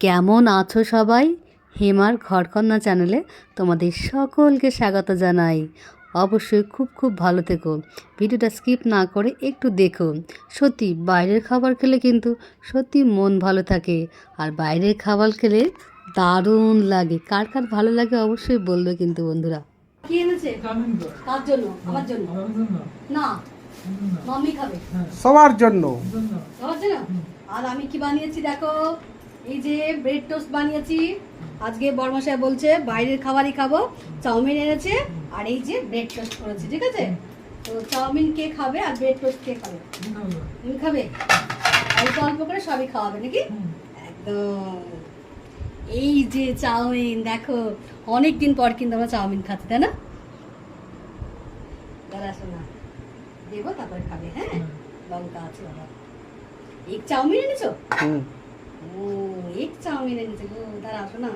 কেমন আছো সবাই? হেমার ঘরকন্যা চ্যানেলে তোমাদের সকলকে স্বাগত জানাই। অবশ্যই খুব খুব ভালো থেকো। ভিডিওটা স্কিপ না করে একটু দেখো। সত্যি বাইরের খাবার খেলে কিন্তু সত্যি মন ভালো থাকে। আর বাইরের খাবার খেলে দারুণ লাগে। কার কার ভালো লাগে অবশ্যই বলবে কিন্তু বন্ধুরা। কি এনেছে? কার জন্য? আমার জন্য? না। মাম্মি খাবে? সবার জন্য। বুঝতে না আর আমি কি বানিয়েছি দেখো? এই যে ব্রেড টোস্ট বানিয়েছি আজকে বর্মশাই বলছে বাইরের খাবারই খাব। চাউমিন এনেছে আর এই যে ব্রেড টোস্ট করেছি ঠিক আছে? তো চাউমিন কে খাবে আর ব্রেড টোস্ট কে খাবে? তুমি খাবে? অল্প অল্প করে সবই খাওয়াবে নাকি? একদম। এই যে চাউমিন দেখো অনেক দিন পর কিন্তু আমরা চাউমিন খাচ্ছি তাই না? দাদা শোনা দেবো তারপরে খাবে হ্যাঁ? লঙ্কা আছে বাবা। এক চাউমিন এনেছো? হুম। ও এক চাউমিন এনেছে গো দাঁড়া আসো না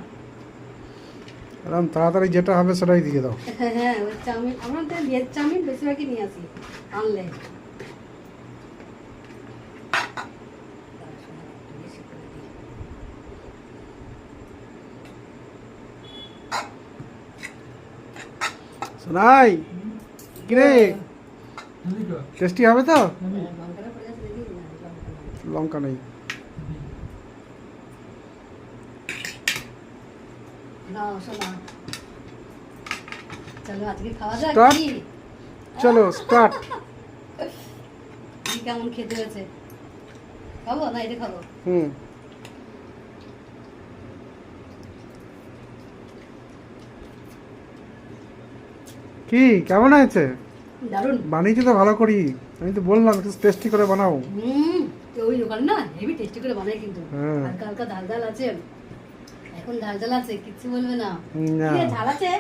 এরকম তাড়াতাড়ি যেটা হবে সেটাই দিয়ে দাও হ্যাঁ হ্যাঁ ওই চাউমিন আমরা তো ভেজ চাউমিন বেশিরভাগই নিয়ে আসি আনলে বেশি করে টেস্টি হবে তো। লঙ্কা নেই নাও শোনা চলো আজকে খাওয়া যাক কি? চলো স্টার্ট। কেমন খেতে হয়েছে? খাব? না এটা খাব। হুম। কি কেমন হয়েছে? দারুণ। বানিয়েছি তো ভালো করি। আমি তো বললাম একটু টেস্টি করে বানাও। হুম ওই দোকান না হেভি টেস্টি করে বানাই কিন্তু। হ্যাঁ। হালকা হালকা ঝাল আছে। এখন ঝাল ঝাল আছে কিচ্ছু বলবে না। ঝাল আছে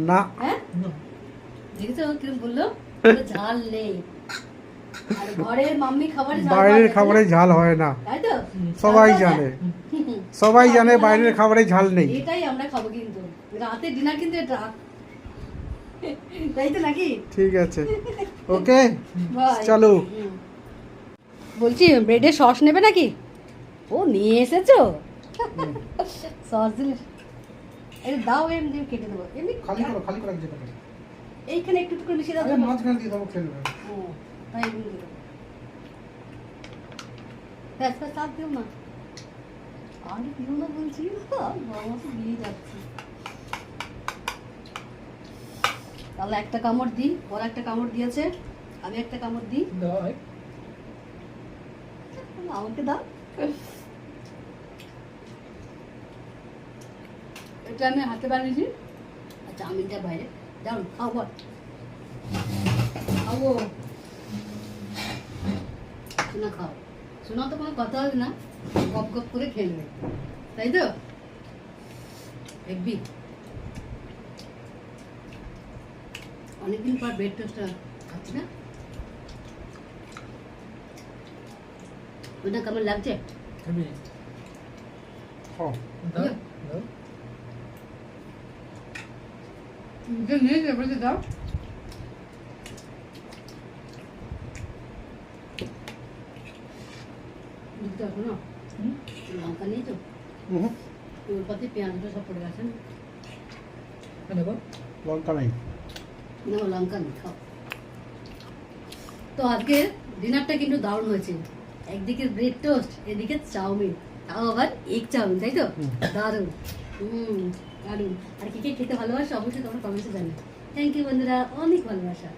না। হ্যাঁ? দেখেছ কিরম বলল? ঝাল নেই। বাইরের খাবারে ঝাল হয় না। সবাই জানে। সবাই জানে বাইরের। খাবারে ঝাল নেই। এটাই আমরা খাব কিন্তু। রাতে ডিনার কিন্তু এটা। তাই তো নাকি? ঠিক আছে। ওকে। চলো। বলছি ব্রেডে সস নেবে নাকি? ও নিয়ে এসেছ? সস দিলে এটা দাও এমনি কেটে দেবো। এমনি খালি করো খালি করে যেতে পারো। এইখানে একটু একটু মিশিয়ে দাও মাঝখানে দিয়ে দেবো খেলবে ও, তাই এমনি দিয়ে দেবো। ব্যাস ব্যাস আর দিও না। আমি দিও না বলছি বাবা তো দিয়ে যাচ্ছি। তাহলে একটা কামড় দিই ওরা একটা কামড় দিয়েছে আমি একটা কামড় দিই। আমাকে দাও। এটা আমি হাতে বানিয়েছি। আর চাউমিনটা বাইরে। দাও খাও বল। খাব শোনা খাও। শোনা তো কোনো কথা হবে না গপ গপ করে খেলবে তাই তো? দেখবি। অনেকদিন পর বেড টোস্টটা খাচ্ছি না। ওটা কেমন লাগছে খাও নিয়ে যাবে দাও লঙ্কা নিয়ে তো ওর পাতে পেঁয়াজটা সব পড়ে গেছে লঙ্কা নেই না লঙ্কা নেই খাও তো আজকে ডিনারটা কিন্তু দারুণ হয়েছে একদিকে ব্রেড টোস্ট এদিকে চাউমিন তাও আবার এগ চাউমিন তাই তো দারুণ হুম, দারুণ। আর কি কে খেতে ভালোবাসে অবশ্যই তোমরা কমেন্টে জানাই থ্যাংক ইউ বন্ধুরা। অনেক ভালোবাসা।